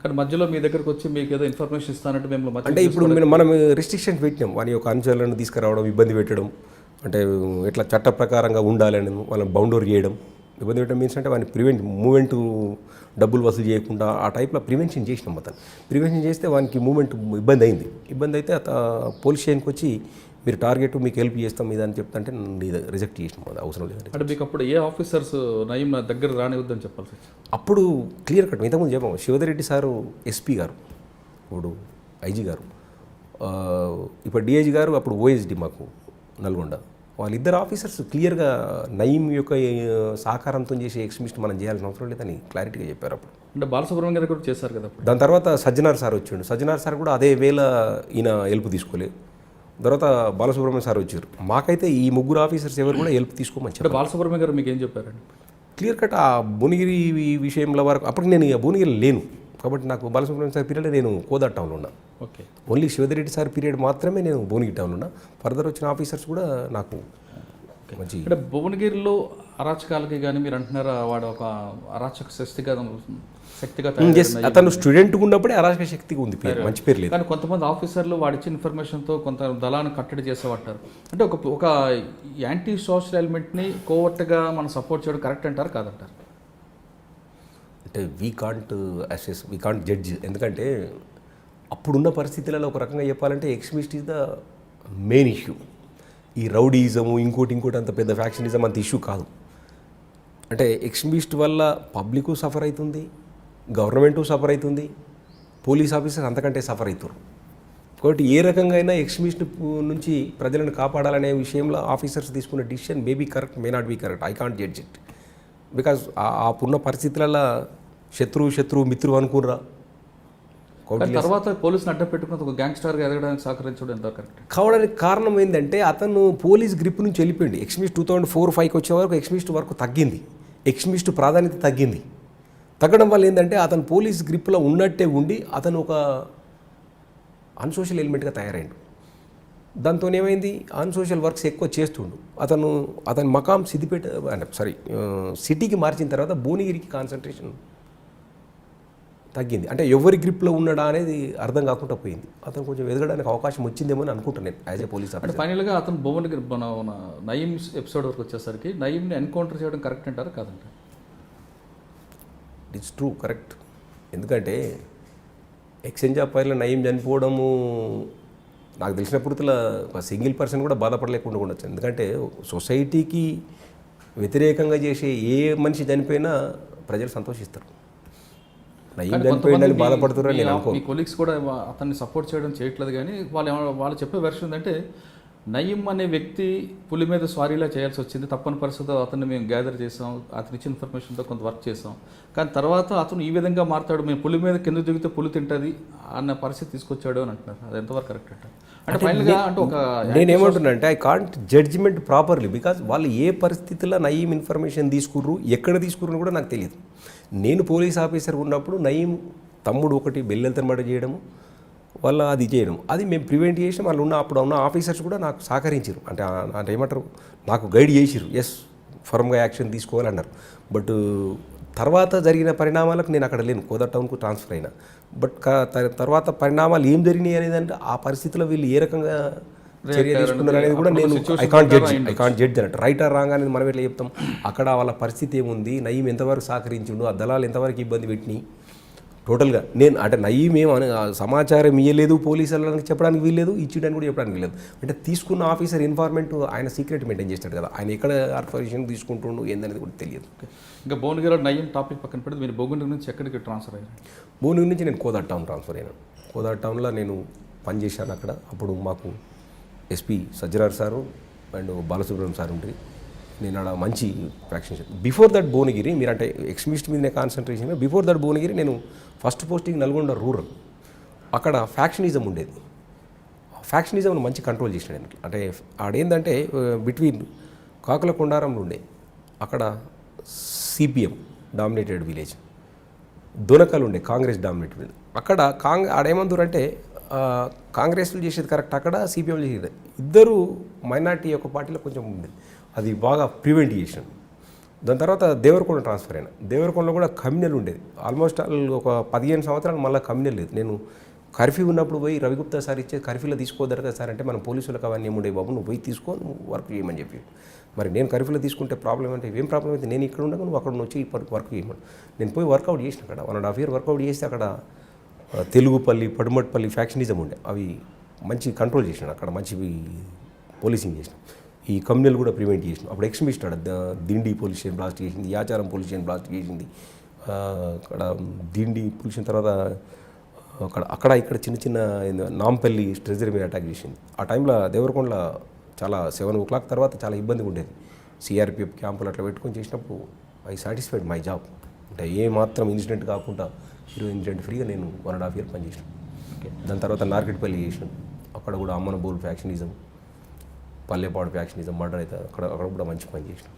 కానీ మధ్యలో మీ దగ్గరకు వచ్చి మీకు ఏదో ఇన్ఫర్మేషన్ ఇస్తానంటే మేము అంటే ఇప్పుడు మనం- రిస్ట్రిక్షన్స్ పెట్టినాం. వాని యొక్క అనుచరులను తీసుకురావడం ఇబ్బంది పెట్టడం అంటే ఇట్లా చట్ట ప్రకారంగా ఉండాలని వాళ్ళని బౌండరీ చేయడం. ఇబ్బంది పెట్టడం మీన్స్ అంటే వాని ప్రివెంట్ మూమెంట్ డబ్బులు వసూలు చేయకుండా ఆ టైప్లో ప్రివెన్షన్ చేసినాం అతను. ప్రివెన్షన్ చేస్తే వానికి మూమెంట్ ఇబ్బంది అయింది. ఇబ్బంది అయితే అత పోలీస్ స్టేషన్కి వచ్చి మీరు టార్గెట్ మీకు హెల్ప్ చేస్తాం మీద అని చెప్తుంటే రిజెక్ట్ చేసినాం అది అవసరం లేదండి అంటే మీకు అప్పుడు ఏ ఆఫీసర్స్ నయం నా దగ్గర రానివద్దని వచ్చింది అప్పుడు క్లియర్ కట్ ఇంతకుముందు చెప్పాము శివధరెడ్డి సారు ఎస్పీ గారు ఇప్పుడు ఐజీ గారు. ఇప్పుడు డిఐజీ గారు అప్పుడు ఓఎస్డి మాకు నల్గొండ. వాళ్ళిద్దరు ఆఫీసర్స్ క్లియర్గా నయీం యొక్క సహకారంతో చేసే ఎక్స్మిస్ట్ మనం చేయాల్సిన అవసరం లేదని క్లారిటీగా చెప్పారు అప్పుడు. అంటే బాలసుబ్రహ్మణ్యం గారు కూడా చేశారు కదా దాని తర్వాత సజ్జనార్ సార్ వచ్చిండు. సజ్జనార్ సార్ కూడా అదే వేళ ఈయన హెల్ప్ తీసుకోలేదు తర్వాత బాలసుబ్రహ్మణ్యం సార్ వచ్చారు. మాకైతే ఈ ముగ్గురు ఆఫీసర్స్ ఎవరు కూడా హెల్ప్ తీసుకోమని చెప్పారు బాలసుబ్రహ్మణ్యం గారు మీకు ఏం చెప్పారండి క్లియర్ కట్ ఆ భువనగిరి విషయంలో వరకు అప్పుడు నేను భువనగిరి లేను. కాబట్టి నాకు బాలసుబ్రహ్మణ్యం సార్ పీరియడ్ నేను కోదాట్ టౌన్లో ఉన్నా. ఓకే. ఓన్లీ శివదిరెడ్డి సార్ పీరియడ్ మాత్రమే నేను భువనగిరి టౌన్లో ఉన్నా. ఫర్దర్ వచ్చిన ఆఫీసర్స్ కూడా నాకు అంటే భువనగిరిలో అరాచకాలకి కానీ మీరు అంటున్నారా వాడు ఒక అరాచక శక్తిగా శక్తిగా Mm, అతను స్టూడెంట్ ఉన్నప్పుడే అరాజక శక్తిగా ఉంది పేరు మంచి పేరు లేదు. కానీ కొంతమంది ఆఫీసర్లు వాడిచ్చిన ఇన్ఫర్మేషన్తో కొంత దళాన్ని కట్టడి చేసేవాటారు అంటే ఒక ఒక యాంటీ సోషల్ ఎలిమెంట్ని కోవర్ట్గా మనం సపోర్ట్ చేయడం కరెక్ట్ అంటారు కాదంటారు? అంటే we can't assess we can't judge ఎందుకంటే అప్పుడున్న పరిస్థితులలో ఒక రకంగా చెప్పాలంటే extremist is the main issue ఈ రౌడీయిజము ఇంకోటి ఇంకోటి అంత పెద్ద ఫ్యాక్షనిజం అంత ఇష్యూ కాదు. అంటే ఎక్స్ట్రీమిస్ట్ వల్ల పబ్లిక్ సఫర్ అవుతుంది గవర్నమెంటు సఫర్ అవుతుంది పోలీస్ ఆఫీసర్ అంతకంటే సఫర్ అవుతారు కాబట్టి ఏ రకంగా అయినా ఎక్స్ట్రీమిస్ట్ నుంచి ప్రజలను కాపాడాలనే విషయంలో ఆఫీసర్స్ తీసుకున్న decision maybe correct may not be correct. I can't judge it. Because ఆ ఉన్న పరిస్థితులలో శత్రువు శత్రువు మిత్రువు అనుకుర్రా తర్వాత పోలీసుని అడ్డం పెట్టుకుని ఒక గ్యాంగ్స్టర్గా ఎదగడానికి సహకరించడం ఎంత కరెక్ట్ కావడానికి కారణం ఏంటంటే అతను పోలీస్ గ్రిప్ నుంచి వెళ్ళిపోయింది ఎక్స్మిస్ట్ టూ థౌజండ్ ఫోర్ ఫైవ్కి వచ్చే వరకు ఎక్స్మిస్ట్ వరకు తగ్గింది. ఎక్స్మిస్ట్ ప్రాధాన్యత తగ్గింది. తగ్గడం వల్ల ఏంటంటే అతను పోలీస్ గ్రిప్లో ఉన్నట్టే ఉండి అతను ఒక అన్సోషల్ ఎలిమెంట్గా తయారైండు. దాంతో ఏమైంది? అన్సోషల్ వర్క్స్ ఎక్కువ చేస్తుండు. అతను అతని మకాం సిద్దిపేట సారీ సిటీకి మార్చిన తర్వాత భువనగిరికి కాన్సన్ట్రేషన్ తగ్గింది. అంటే ఎవరి గ్రిప్లో ఉన్నాడా అనేది అర్థం కాకుండా పోయింది. అతను కొంచెం ఎదగడానికి అవకాశం వచ్చిందేమో అని అనుకుంటాను నేను యాజ్ ఏ పోలీస్ అంటే ఫైనల్గా అతను భువనగిరి మన మన నయీం ఎపిసోడ్ వరకు వచ్చేసరికి నయీంని ఎన్కౌంటర్ చేయడం కరెక్ట్ అంటారా కాదంటారు? ఇట్స్ ట్రూ కరెక్ట్ ఎందుకంటే ఎక్స్చేంజ్ ఆఫ్ ఫైర్లో నయం చనిపోవడము నాకు తెలిసినప్పుడు ఒక సింగిల్ పర్సన్ కూడా బాధపడలేకుండా ఉండొచ్చు. ఎందుకంటే సొసైటీకి వ్యతిరేకంగా చేసే ఏ మనిషి చనిపోయినా ప్రజలు సంతోషిస్తారు. కొంతమంది బాధపడుతున్నారని మీ- నేను అనుకో మీ కొలీగ్స్ కూడా అతన్ని సపోర్ట్ చేయడం చేయట్లేదు కానీ వాళ్ళు వాళ్ళు చెప్పే వెర్షన్ ఏంటంటే నయీం అనే వ్యక్తి పులి మీద స్వారీలా చేయాల్సి వచ్చింది. తప్పని పరిస్థితిలో అతన్ని మేము గ్యాదర్ చేసాం అతని ఇచ్చిన ఇన్ఫర్మేషన్తో కొంత వర్క్ చేసాం కానీ తర్వాత అతను ఈ విధంగా మారుతాడు. మేము పులి మీద కింద దిగితే పులి తింటది అన్న పరిస్థితి తీసుకొచ్చాడు అని అంటున్నారు. అది ఎంతవరకు కరెక్ట్ అంటారు అంటే ఫైనల్గా అంటే ఒక నేనేమంటున్నా అంటే I can't judgement properly because వాళ్ళు ఏ పరిస్థితుల్లో నయీం ఇన్ఫర్మేషన్ తీసుకుర్రు ఎక్కడ తీసుకుర్రు కూడా నాకు తెలియదు. నేను పోలీస్ ఆఫీసర్ ఉన్నప్పుడు నయీం తమ్ముడు ఒకటి బెల్లెలతో మర్డర్ చేయడము వాళ్ళ అది చేయడం. అది మేము ప్రివెంట్ చేసి వాళ్ళు ఉన్న అప్పుడు ఉన్న ఆఫీసర్స్ కూడా నాకు సహకరించారు అంటే అంటే ఏమంటారు? నాకు గైడ్ చేసిరు ఎస్ ఫర్మ్గా యాక్షన్ తీసుకోవాలన్నారు. బట్ తర్వాత జరిగిన పరిణామాలకు నేను అక్కడ లేను. కోదా టౌన్కు ట్రాన్స్ఫర్ అయినా. బట్ తర్వాత పరిణామాలు ఏం జరిగినాయి అనేది అంటే ఆ పరిస్థితిలో వీళ్ళు ఏ రకంగా చర్య తీసుకున్నారు అనేది కూడా నేను I can't judge I can't judge అన్నట్టు రైట్ ఆర్ రాంగ్ అనేది మనం ఎట్లా చెప్తాం? అక్కడ వాళ్ళ పరిస్థితి ఏముంది? నయీం ఎంతవరకు సహకరించిండు? ఆ దళాలు ఎంతవరకు ఇబ్బంది పెట్టినాయి? టోటల్గా నేను అంటే నయీం ఏం అన- ఆ సమాచారం ఇవ్వలేదు పోలీసు వాళ్ళకి చెప్పడానికి వీల్లేదు ఇచ్చేయడానికి కూడా చెప్పడానికి వీల్లేదు. అంటే తీసుకున్న ఆఫీసర్ ఇన్ఫార్మెంట్ ఆయన సీక్రెట్ మెయింటైన్ చేస్తాడు కదా. ఆయన ఎక్కడ ఆర్ఫర్మేషన్ తీసుకుంటుండు ఏందనేది కూడా తెలియదు. ఇంకా భువనగిరిలో నయీం టాపిక్ పక్కన పెడితే మీరు భువనగిరి నుంచి ఎక్కడికి ట్రాన్స్ఫర్ అయ్యారు? భువనగిరి నుంచి నేను కోదాడ్ టౌన్ ట్రాన్స్ఫర్ అయినాను కోదాడ్ టౌన్లో నేను పనిచేశాను అక్కడ. అప్పుడు మాకు SP Sajjanar sir and Balasubrahmanyam sir ఉండ్రి. నేను ఆడ మంచి ఫ్యాక్షన్ బిఫోర్ దట్ భువనగిరి మీరు అంటే ఎక్స్మిస్ట్ మీదనే కాన్సన్ట్రేషన్ బిఫోర్ దట్ భువనగిరి నేను ఫస్ట్ పోస్టింగ్ నల్గొండ రూరల్ అక్కడ ఫ్యాక్షనిజం ఉండేది. ఫ్యాక్షనిజంను మంచి కంట్రోల్ చేసినాడు ఆయన. అంటే ఆడేందంటే బిట్వీన్ కాకుల కొండారంలో ఉండే అక్కడ సిపిఎం డామినేటెడ్ విలేజ్ దొనకలు ఉండే కాంగ్రెస్ డామినేటెడ్ విలేజ్ అక్కడ కాంగ్ ఆడేమందురంటే కాంగ్రెస్లు చేసేది కరెక్ట్ అక్కడ సిపిఎం చేసేది. ఇద్దరు మైనార్టీ యొక్క పార్టీలో కొంచెం ఉండేది. అది బాగా ప్రివెంట్ చేసినాం. దాని తర్వాత దేవరకొండ ట్రాన్స్ఫర్ అయినా. దేవరకొండలో కూడా కమ్యూనల్ ఉండేది ఆల్మోస్ట్ ఒక పదిహేను సంవత్సరాలు మళ్ళీ కమ్యూనల్ లేదు. నేను కర్ఫ్యూ ఉన్నప్పుడు పోయి రవిగుప్తా సార్ ఇచ్చే కర్ఫ్యూలో తీసుకోదరు కదా సార్ అంటే మన పోలీసులకు అవన్నీ ఏముండే బాబు నువ్వు పోయి తీసుకో నువ్వు వర్క్ చేయమని చెప్పి. మరి నేను కర్ఫ్యూలో తీసుకుంటే ప్రాబ్లం అంటే ఏం ప్రాబ్లం అయితే నేను ఇక్కడ ఉండగా నువ్వు అక్కడ వచ్చి వర్క్ చేయమని. నేను పోయి వర్కౌట్ చేసిన అక్కడ. One and half year workout చేస్తే అక్కడ తెలుగుపల్లి పడుమట్పల్లి ఫ్యాక్షనిజం ఉండే. అవి మంచి కంట్రోల్ చేసినాడు అక్కడ మంచి పోలీసింగ్ చేసిన. ఈ కమ్యూనల్ కూడా ప్రివెంట్ చేసిన అప్పుడు ఎక్స్మిస్ట్ ఆడ దిండి పోలీస్ స్టేషన్ బ్లాస్ట్ చేసింది. యాచారం పోలీస్ స్టేషన్ బ్లాస్ట్ చేసింది. అక్కడ దిండి పోలీస్ తర్వాత అక్కడ అక్కడ ఇక్కడ చిన్న చిన్న నాంపల్లి ట్రెజరీ మీద అటాక్ చేసింది. ఆ టైంలో దేవరకొండలో చాలా సెవెన్ ఓ క్లాక్ తర్వాత చాలా ఇబ్బందిగా ఉండేది. సిఆర్పిఎఫ్ క్యాంపులు అట్లా పెట్టుకొని చేసినప్పుడు ఐ సాటిస్ఫైడ్ మై జాబ్. అంటే ఏ మాత్రం ఇన్సిడెంట్ కాకుండా హీరో ఇన్సిడెంట్ ఫ్రీగా నేను వన్ అండ్ హాఫ్ ఇయర్ పనిచేసిన దాని తర్వాత నార్కెట్పల్లి చేసినాను అక్కడ కూడా Ammanabolu factionism. Pallepadu faction is murder అయితే అక్కడ అక్కడ కూడా మంచి పని చేసినాం.